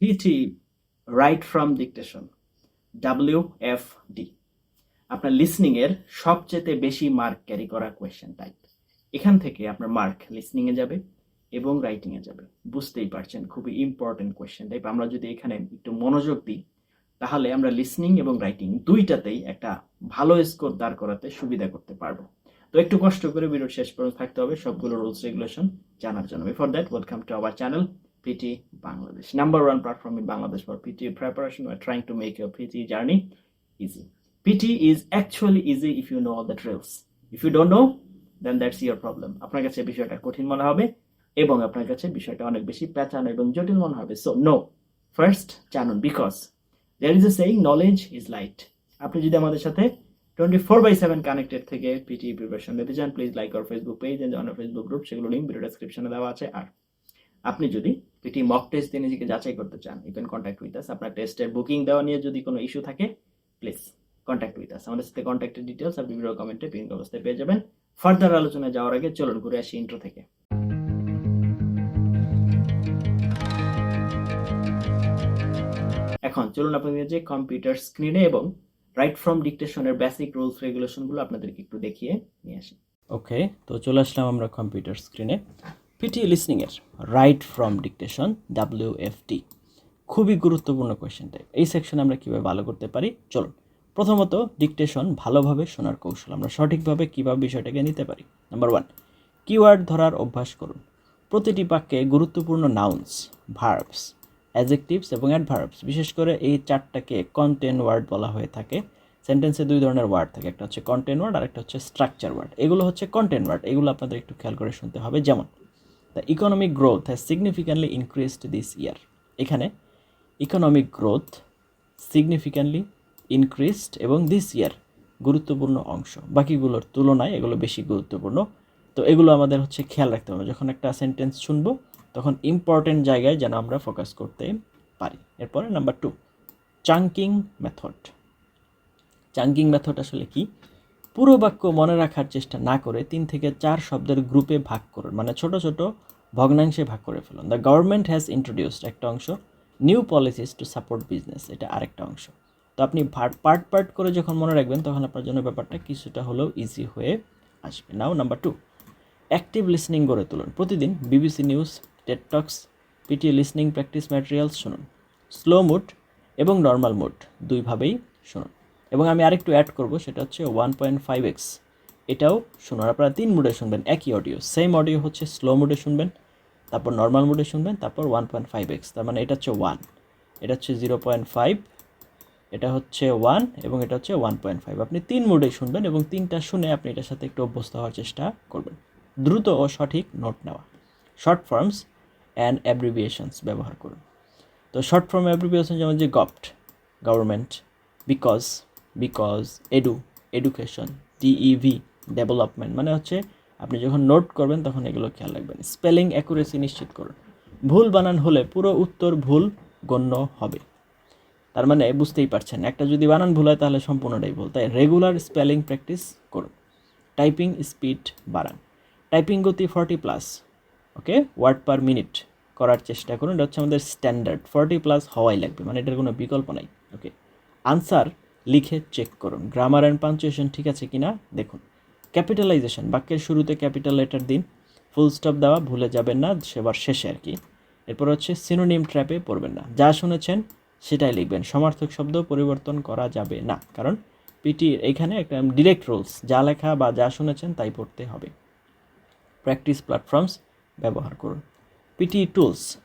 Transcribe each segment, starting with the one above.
PT write from dictation W F D আপনার listening এর সবচেয়ে বেশি মার্ক ক্যারি করা কোয়েশ্চেন টাইপ এখান থেকে আপনার মার্ক লিসনিং এ যাবে এবং রাইটিং এ যাবে। বুঝতেই পারছেন, খুবই ইম্পর্টেন্ট কোয়েশ্চেন টাইপ আমরা যদি এখানে একটু মনোযোগ দিই, তাহলে আমরা লিসনিং এবং রাইটিং দুইটাতেই একটা ভালো স্কোর দাঁড় করাতে সুবিধা করতে পারব। তো একটু কষ্ট করে ভিডিওর শেষ পর্যন্ত থাকতে হবে। সবগুলো রুলস রেগুলেশন জানার জন্য। Before that welcome to our channel PT Bangladesh. Number one platform in Bangladesh for PT preparation. We're trying to make your PT journey easy. PT is actually easy if you know all the drills. If you don't know, then that's your problem. আপনার কাছে বিষয়টা কঠিন মনে হবে এবং আপনার কাছে বিষয়টা অনেক বেশি প্যাচানো এবং জটিল মনে হবে সো নো ফার্স্ট জানুন because there is a saying knowledge is light আপনি যদি আমাদের সাথে twenty four by seven connected থেকে পিটি প্রিপারেশন নিতে চান please like our Facebook page and on Facebook group সেগুলো লিঙ্ক ভিডিও ডেসক্রিপশনে দেওয়া আছে আর আপনি যদি পিটি মক টেস্ট দিয়ে নিজেকে যাচাই করতে চান you can contact with us আপনার টেস্টের বুকিং দেওয়া নিয়ে যদি কোনো ইস্যু থাকে প্লিজ কন্ট্যাক্ট উইথ আস আমাদের সাথে কন্ট্যাক্টের ডিটেলস আপনি ভিডিও কমেন্টে পিন অবস্থায় পেয়ে যাবেন। ফার্দার আলোচনায় যাওয়ার আগে চলুন ঘুরে আসি ইন্ট্রো থেকে। এখন চলুন আপনাদের যে কম্পিউটার স্ক্রিনে এবং রাইট ফ্রম ডিকটেশনের বেসিক রুলস রেগুলেশনগুলো আপনাদেরকে একটু দেখিয়ে নিয়ে আসি। ওকে তো চলে আসলাম আমরা কম্পিউটার স্ক্রিনে PT লিসনিংয়ের write from dictation W F T খুবই গুরুত্বপূর্ণ কোয়েশ্চেন টাইপ এই সেকশনে আমরা কীভাবে ভালো করতে পারি? চলুন। প্রথমত ডিকটেশন ভালোভাবে শোনার কৌশল। আমরা সঠিকভাবে কীভাবে বিষয়টাকে নিতে পারি? নাম্বার ওয়ান কিওয়ার্ড ধরার অভ্যাস করুন। প্রতিটি বাক্যে গুরুত্বপূর্ণ নাউন্স ভার্বস অ্যাজেকটিভস এবং অ্যাডভার্বস বিশেষ করে এই চারটাকে কন্টেন্ট ওয়ার্ড বলা হয়ে থাকে। সেন্টেন্সে দুই ধরনের ওয়ার্ড থাকে। একটা হচ্ছে কন্টেন্ট ওয়ার্ড আর একটা হচ্ছে স্ট্রাকচার ওয়ার্ড এগুলো হচ্ছে কন্টেন্ট ওয়ার্ড এগুলো আপনাদের একটু খেয়াল করে শুনতে হবে। যেমন the economic growth has significantly increased this year এখানে ইকোনমিক গ্রোথ সিগনিফিক্যান্টলি ইনক্রিজড এবং দিস ইয়ার গুরুত্বপূর্ণ অংশ। বাকিগুলোর তুলনায় এগুলো বেশি গুরুত্বপূর্ণ। তো এগুলো আমাদের হচ্ছে খেয়াল রাখতে হবে। যখন একটা সেন্টেন্স শুনব, তখন ইম্পর্টেন্ট জায়গায় যেন আমরা ফোকাস করতে পারি। এরপরে number two chunking method chunking method আসলে কি? পুরো বাক্য মনে রাখার চেষ্টা না করে তিন থেকে চার শব্দের গ্রুপে ভাগ করুন। মানে ছোট ছোট ভগ্নাংশে ভাগ করে ফেলুন। দ্য গভর্নমেন্ট হ্যাজ ইন্ট্রোডিউসড একটা অংশ new policies to support business এটা আরেকটা অংশ। তো আপনি পার্ট পার্ট করে যখন মনে রাখবেন, তখন আপনার জন্য ব্যাপারটা কিছুটা হলেও ইজি হয়ে আসবে। Now number two active listening গড়ে তুলুন। প্রতিদিন BBC news TED Talks PT listening practice materials শুনুন। স্লো মুড এবং নর্মাল মুড দুইভাবেই শুনুন। এবং আমি আরেকটু অ্যাড করব, সেটা হচ্ছে ওয়ান পয়েন্ট ফাইভ এক্স এটাও শুনুন আপনারা তিন মুডে শুনবেন, একই অডিও সেম অডিও হচ্ছে স্লো মুডে শুনবেন, তারপর নর্মাল মুডে শুনবেন, তারপর ওয়ান পয়েন্ট ফাইভ এক্স তার মানে এটা হচ্ছে ওয়ান এটা হচ্ছে জিরো পয়েন্ট ফাইভ এটা হচ্ছে ওয়ান এবং এটা হচ্ছে ওয়ান পয়েন্ট ফাইভ আপনি তিন মুডে শুনবেন এবং তিনটা শুনে আপনি এটার সাথে একটু অভ্যস্ত হওয়ার চেষ্টা করবেন। দ্রুত ও সঠিক নোট নেওয়া। শর্ট ফর্মস অ্যান্ড অ্যাব্রিভিয়েশনস ব্যবহার করুন। তো শর্ট ফর্ম অ্যাব্রিভিয়েশন যেমন যে govt government, because because edu education dev development মানে হচ্ছে আপনি যখন নোট করবেন তখন এগুলো খেয়াল রাখবেন। স্পেলিং অ্যাকুরেসি নিশ্চিত করুন। ভুল বানান হলে পুরো উত্তর ভুল গণ্য হবে। তার মানে বুঝতেই পারছেন, একটা যদি বানান ভুল হয় তাহলে সম্পূর্ণটাই ভুল। তাই রেগুলার স্পেলিং প্র্যাকটিস করুন। টাইপিং স্পিড বাড়ান। টাইপিং গতি forty plus okay word per minute করার চেষ্টা করুন। এটা হচ্ছে আমাদের স্ট্যান্ডার্ড ফর্টি প্লাস হওয়াই লাগবে মানে এটার কোনো বিকল্প নাই ওকে আনসার লিখে চেক করুন। গ্রামার অ্যান্ড পাঞ্চুয়েশন ঠিক আছে কিনা দেখুন। ক্যাপিটালাইজেশন বাক্যের শুরুতে ক্যাপিটাল লেটার দিন। ফুল স্টপ দেওয়া, ভুলে যাবেন না, সেবার শেষে আর কি। এরপর হচ্ছে সিনোনিম ট্র্যাপে পড়বেন না। যা শুনেছেন, সেটাই লিখবেন। সমার্থক শব্দ পরিবর্তন করা যাবে না। কারণ পিটি এখানে একটা ডিরেক্ট রুলস যা লেখা বা যা শুনেছেন, তাই পড়তে হবে। প্র্যাকটিস প্ল্যাটফর্মস ব্যবহার করুন। PT tools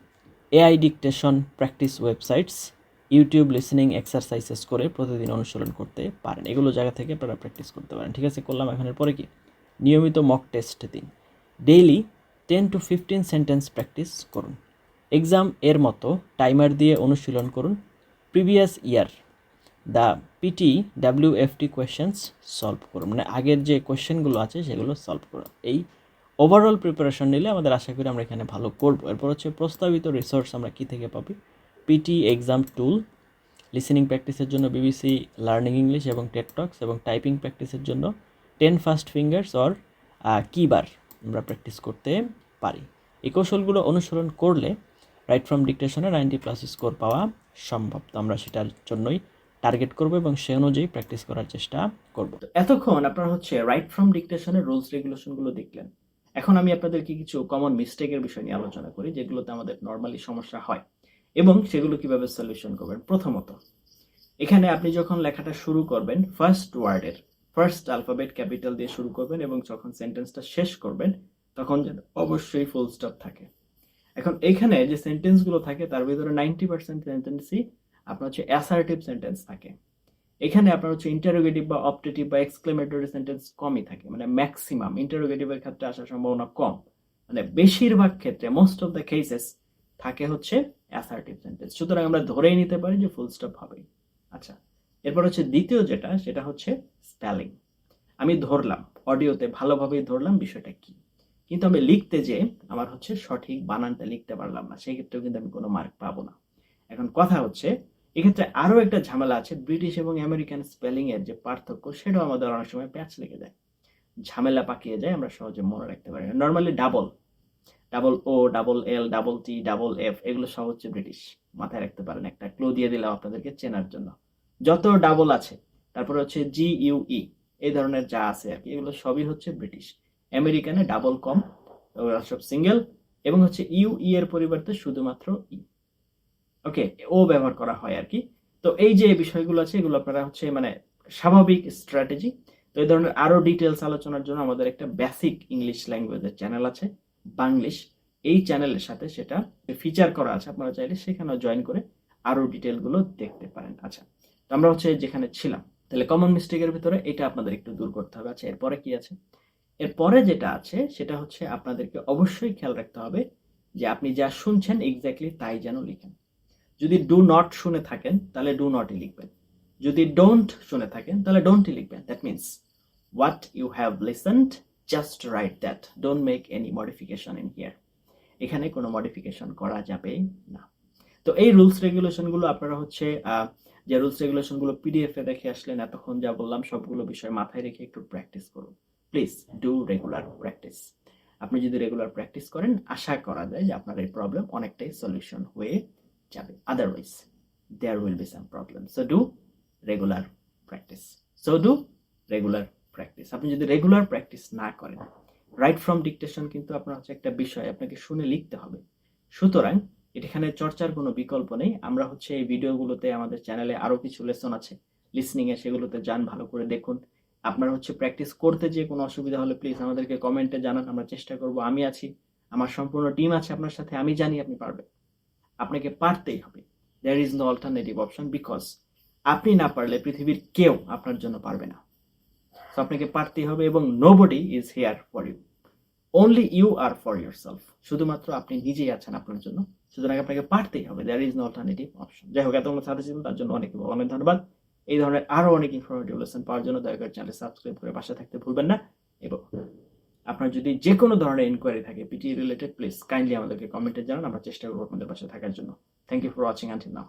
AI dictation practice websites YouTube listening exercises করে প্রতিদিন অনুসরণ করতে পারেন। এগুলো জায়গা থেকে আপনারা প্র্যাকটিস করতে পারেন। ঠিক আছে, করলাম এখানের পরে কি? নিয়মিত মক টেস্ট দিন। Daily ten to fifteen sentence practice করুন। এক্সাম এর মতো টাইমার দিয়ে অনুশীলন করুন। Previous year the PT W F T questions solve করুন। মানে আগের যে কোয়েশ্চেনগুলো আছে, সেগুলো সলভ করুন। এই ওভারঅল প্রিপারেশন নিলে আমাদের আশা করি আমরা এখানে ভালো করব। এরপর হচ্ছে প্রস্তাবিত রিসোর্স আমরা কী থেকে পাবি? পিটি এক্সাম টুল লিসেনিং প্র্যাকটিসের জন্য বিবিসি লার্নিং ইংলিশ এবং টেকটক্স এবং টাইপিং প্র্যাকটিসের জন্য ten fast fingers or keybr আমরা প্র্যাকটিস করতে পারি। এই কৌশলগুলো অনুসরণ করলে রাইট ফ্রম ডিকটেশনে নাইনটি প্লাস স্কোর পাওয়া সম্ভব। তো আমরা সেটার জন্যই টার্গেট করব এবং সে অনুযায়ী প্র্যাকটিস করার চেষ্টা করব। এতক্ষণ আপনারা হচ্ছে রাইট ফ্রম ডিকটেশনের রুলস রেগুলেশনগুলো দেখলেন। এখন আমি আপনাদেরকে কিছু কমন মিস্টেকের বিষয় নিয়ে আলোচনা করি, যেগুলোতে আমাদের নর্মালি সমস্যা হয়। এবং সেগুলো কীভাবে সলিউশন করবেন? প্রথমত, এখানে আপনি যখন লেখাটা শুরু করবেন ফার্স্ট ওয়ার্ডের ফার্স্ট অ্যালফাবেট ক্যাপিটাল দিয়ে শুরু করবেন এবং যখন সেন্টেন্সটা শেষ করবেন, তখন যেন অবশ্যই ফুল স্টপ থাকে। এখন এখানে যে সেন্টেন্সগুলো থাকে, তার ভিতরে নাইনটি পার্সেন্ট সেন্টেন্সই আপনার হচ্ছে অ্যাসার্টিভ সেন্টেন্স থাকে। এখানে আপনার হচ্ছে ইন্টারোগেটিভ বা অপটেটিভ বা এক্সক্লেমেটরি সেন্টেন্স কমই থাকে মানে ম্যাক্সিমাম ইন্টারোগেটিভের ক্ষেত্রে আসার সম্ভাবনা কম। মানে বেশিরভাগ ক্ষেত্রে মোস্ট অফ দ্য কেসেস থাকে হচ্ছে অ্যাসার্টিভ সেন্টেন্স সুতরাং আমরা ধরেই নিতে পারি যে ফুল স্টপ হবে আচ্ছা এরপর হচ্ছে দ্বিতীয় যেটা, সেটা হচ্ছে স্পেলিং আমি ধরলাম, অডিওতে ভালোভাবেই ধরলাম বিষয়টা কি। কিন্তু আমি লিখতে যে আমার হচ্ছে সঠিক বানানটা লিখতে পারলাম না সেই ক্ষেত্রেও কিন্তু আমি কোনো মার্ক পাবো না। এখন কথা হচ্ছে, এক্ষেত্রে আরও একটা ঝামেলা আছে, ব্রিটিশ এবং আমেরিকান স্পেলিংয়ের যে পার্থক্য, সেটাও আমাদের অনেক সময় প্যাচ লেগে যায়। ঝামেলা পাকিয়ে যায়, আমরা সহজে মনে রাখতে পারি normally double double O double L double T double F এগুলো সব হচ্ছে ব্রিটিশ মাথায় রাখতে পারেন, একটা ক্লু দিয়ে দিলাম আপনাদেরকে চেনার জন্য। যত ডাবল আছে, তারপরে হচ্ছে জি ইউ ই এই ধরনের যা আছে আর কি, এগুলো সবই হচ্ছে ব্রিটিশ আমেরিকানে ডাবল কম ওরা সব সিঙ্গেল এবং হচ্ছে ইউ ই এর পরিবর্তে শুধুমাত্র ই ওকে ও ব্যবহার করা হয় আর কি। তো এই যে বিষয়গুলো আছে, এগুলো আপনারা হচ্ছে মানে স্বাভাবিক স্ট্র্যাটেজি তো এই ধরনের আরও ডিটেলস আলোচনার জন্য আমাদের একটা বেসিক ইংলিশ ল্যাঙ্গুয়েজের চ্যানেল আছে। বাংলিশ এই চ্যানেলের সাথে সেটা ফিচার করা আছে। আপনারা চাইলে সেখানেও জয়েন করে আরও ডিটেলগুলো দেখতে পারেন। আচ্ছা তো আমরা হচ্ছে যেখানে ছিলাম, তাহলে কমন মিস্টেকের ভিতরে এটা আপনাদের একটু দূর করতে হবে। আচ্ছা এরপরে কি আছে? এরপরে যেটা আছে, সেটা হচ্ছে আপনাদেরকে অবশ্যই খেয়াল রাখতে হবে যে আপনি যা শুনছেন এক্স্যাক্টলি তাই যেন লিখেন। যদি ডু নট শুনে থাকেন, তাহলে ডু নটই লিখবেন। যদি ডোন্ট শুনে থাকেন, তাহলে ডোন্টই লিখবেন। That means what you have listened just write that don't make any modification in here এখানে কোনো মডিফিকেশন করা যাবে না। তো এই রুলস রেগুলেশনগুলো আপনারা হচ্ছে যে রুলস রেগুলেশনগুলো পিডিএফ দেখে আসলেন, এতক্ষণ যা বললাম, সবগুলো বিষয় মাথায় রেখে একটু প্র্যাকটিস করুন। প্লিজ ডু রেগুলার প্র্যাকটিস আপনি যদি রেগুলার প্র্যাকটিস করেন, আশা করা যায় যে আপনার এই প্রবলেম অনেকটাই সলিউশন হয়ে যাবে। Otherwise there will be some problem so do regular practice so do regular practice আপনি যদি রেগুলার প্র্যাকটিস না করেন রাইট ফ্রম ডিকটেশন কিন্তু আপনার হচ্ছে একটা বিষয়, আপনাকে শুনে লিখতে হবে। সুতরাং, এখানে চর্চার কোনো বিকল্প নেই। আমরা হচ্ছে এই ভিডিওগুলোতে আমাদের চ্যানেলে আরও কিছু লেসন আছে। লিসনিং এ সেগুলোতে যান, ভালো করে দেখুন। আপনার হচ্ছে প্র্যাকটিস করতে যে কোনো অসুবিধা হলে প্লিজ আমাদেরকে কমেন্টে জানান, আমরা চেষ্টা করব। আমি আছি, আমার সম্পূর্ণ টিম আছে আপনার সাথে, আমি জানি আপনি পারবেন। আপনাকে পারতেই হবে। There is no alternative option because আপনি না পারলে পৃথিবীর কেউ আপনার জন্য পারবে না। তো আপনাকে পারতেই হবে এবং nobody is here for you only you are for yourself শুধুমাত্র আপনি নিজেই আছেন আপনার জন্য। সুতরাং আপনাকে পারতেই হবে। There is no alternative option যাই হোক, এতগুলো সাথে ছিলেন তার জন্য অনেক অনেক ধন্যবাদ। এই ধরনের আরও অনেক ইনফরমেটিভ লেসন পাওয়ার জন্য দয়া করে চ্যানেল সাবস্ক্রাইব করে পাশে থাকতে ভুলবেন না। এবং আপনার যদি যে কোনো ধরনের ইনকোয়ারি থাকে পিটি রিলেটেড প্লিজ কাইন্ডলি আমাদেরকে কমেন্টে জানান। আমরা চেষ্টা করব আপনাদের পাশে থাকার জন্য। Thank you for watching until now